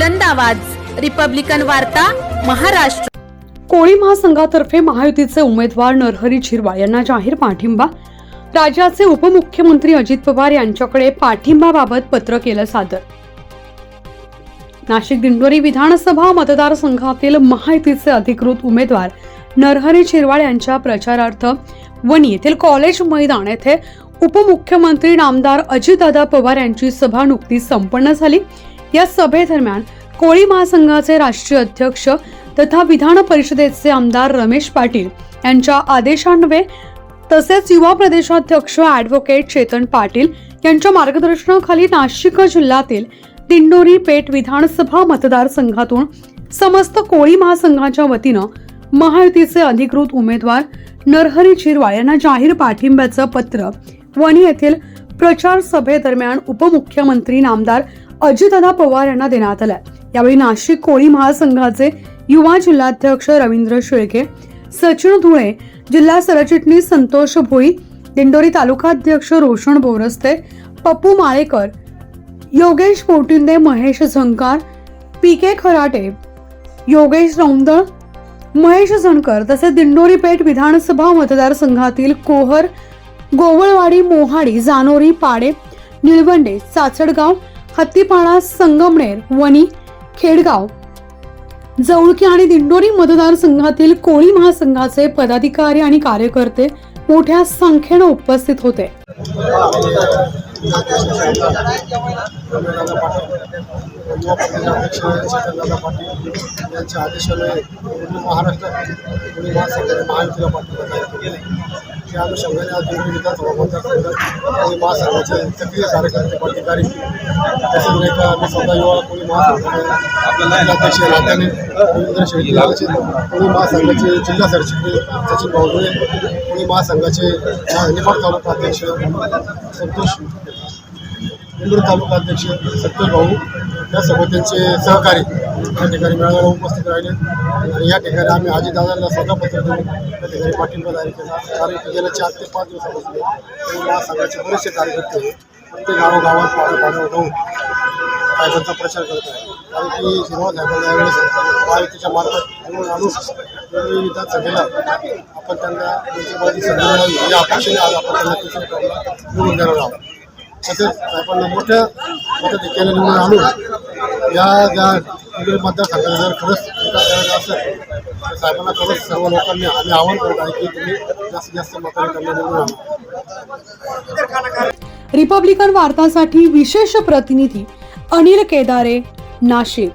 बुलंद आवाज. रिपब्लिकन वार्ता महाराष्ट्र. कोळी महासंघातर्फे महायुतीचे उमेदवार नरहरी झिरवाळ यांना जाहीर पाठिंबा. राज्याचे उपमुख्यमंत्री अजित पवार यांच्याकडे पाठिंबाबाबत पत्र केलं सादर. नाशिक दिंडोरी विधानसभा मतदारसंघातील महायुतीचे अधिकृत उमेदवार नरहरी झिरवाळ यांच्या प्रचारार्थ वणी येथील कॉलेज मैदान येथे उपमुख्यमंत्री नामदार अजितदादा पवार यांची सभा नुकतीच संपन्न झाली. या सभेदरम्यान कोळी महासंघाचे राष्ट्रीय अध्यक्ष तथा विधान परिषदेचे आमदार रमेश पाटील यांच्या आदेशान्वये तसेच युवा प्रदेशाध्यक्ष ॲडव्होकेट चेतन पाटील यांच्या मार्गदर्शनाखाली नाशिक जिल्ह्यातील दिंडोरी पेठ विधानसभा मतदारसंघातून समस्त कोळी महासंघाच्या वतीनं महायुतीचे अधिकृत उमेदवार नरहरी झिरवाळ यांना जाहीर पाठिंब्याचं पत्र वणी येथील प्रचार सभेदरम्यान उपमुख्यमंत्री नामदार अजितदा पवार यांना देण्यात आलाय. यावेळी नाशिक कोळी महासंघाचे युवा जिल्हाध्यक्ष रवींद्र शेळके सचिन धुळे जिल्हा सरचिटणीस संतोष भोई दिंडोरी तालुकाध्यक्ष रोशन बोरस्ते पप्पू माळेकर योगेश पोटिंदे महेश झंकार पी के खराटे योगेश रौंदळ महेश झणकर तसेच दिंडोरी पेठ विधानसभा मतदारसंघातील कोहर गोवळवाडी मोहाडी जानोरी पाडे निळवंडे चाचडगाव हत्तीपाडा संगमनेर वणी खेडगाव. जवळकी आणि दिंडोरी मतदारसंघातील कोळी महासंघाचे पदाधिकारी आणि कार्यकर्ते मोठ्या संख्येनं उपस्थित होते. महाराष्ट्र महायुतीला पाठिंबा जाहीर अनुषंगाने आज दिल्ली विधानसभा मतदारसंघात कोणी महासंघाचे सक्रिय कार्यकर्ते पदाधिकारी. तसेच नाही का आम्ही स्वतः युवा कोणी महासंघाचे जिल्हाध्यक्ष नात्याने रवींद्र शेट्टी लालचे कोणी महासंघाचे जिल्हा सरचिटणीस सचिन बावधुळे कोणी महासंघाचे निफाड तालुका अध्यक्ष संतोष इंदूर तालुका अध्यक्ष सत्तर भाऊ त्यासोबत त्यांचे सहकारी या ठिकाणी मेळाव्याला उपस्थित राहिले. आणि या ठिकाणी आम्ही आजीदादांना स्वतः पत्र देऊन त्या ठिकाणी पाठिंबा जाहीर केला. कारण की गेल्या चार ते पाच दिवसापासून कोणी महासंघाचे बरेचसे कार्यकर्ते प्रत्येक गावोगावात पाडं पाडं जाऊन साहेबांचा प्रचार करत आहे कारण की शिरवा साहेबांना यावेळेस महायुतीच्या मार्फत निवडून आणून वेगवेगळी विधानसभेला आपण त्यांना मंत्रिपदाची संधी मिळावी या अपेक्षेने आज आपण त्यांना तिसऱ्या टर्मला निवडून देणार आहोत. तसेच साहेबांना मोठ्या मताधिक्याने निवडून आणून या ज्या इंग्रज मतदारसंघाला जर खरंच विकास करायचा असेल तर साहेबांना खरंच सर्व लोकांनी आम्ही आव्हान करत आहे की तुम्ही जास्तीत जास्त मताने त्यांना निवडून आणा. रिपब्लिकन वार्तासाठी विशेष प्रतिनिधी अनिल केदारे नाशिक.